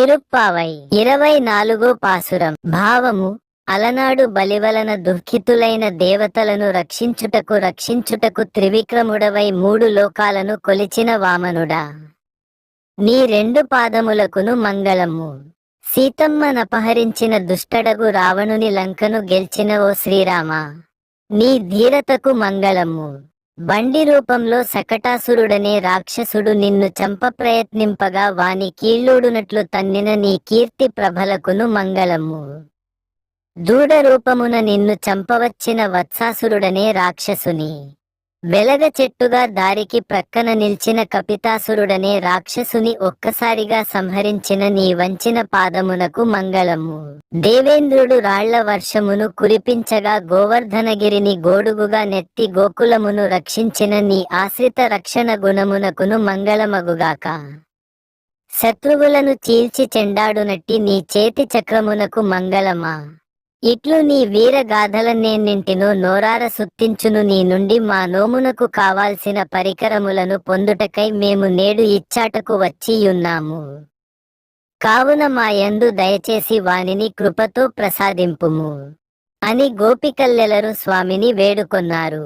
తిరుప్పావై. ఇరవై నాలుగో పాసురం భావము అలనాడు బలివలన దుఃఖితులైన దేవతలను రక్షించుటకు రక్షించుటకు త్రివిక్రముడవై మూడు లోకాలను కొలిచిన వామనుడా. నీ రెండు పాదములకును మంగళము. సీతమ్మనపహరించిన దుష్టడగు రావణుని లంకను గెలిచిన ఓ శ్రీరామ. నీ ధీరతకు మంగళము. బండి రూపంలో సకటాసురుడనే రాక్షసుడు నిన్ను చంప ప్రయత్నింపగా వాని కీళ్ళూడునట్లు తన్నిన నీ కీర్తి ప్రభలకును మంగళము. దూడ రూపమున నిన్ను చంపవచ్చిన వత్సాసురుడనే రాక్షసుని. వెలగ చెట్టుగా దారికి ప్రక్కన నిల్చిన కపితాసురుడనే రాక్షసుని ఒక్కసారిగా సంహరించిన నీ వంచిన పాదమునకు మంగళము. దేవేంద్రుడు రాళ్ళ వర్షమును కురిపించగా గోవర్ధనగిరిని గోడుగుగా నెత్తి గోకులమును రక్షించిన నీ ఆశ్రిత రక్షణ గుణమునకును మంగళమగుగాక. శత్రువులను చీల్చి చెండాడునట్టి నీ చేతి చక్రమునకు మంగళమా? ఇట్లు నీ వీరగాథలన్నేన్నింటినో నోరార సుత్తించును నీ నుండి మా నోమునకు కావాల్సిన పరికరములను పొందుటకై మేము నేడు ఇచ్చాటకు వచ్చియున్నాము. కావున మా యందు దయచేసి వానిని కృపతో ప్రసాదింపుము. అని గోపికల్లెలరు స్వామిని వేడుకొన్నారు.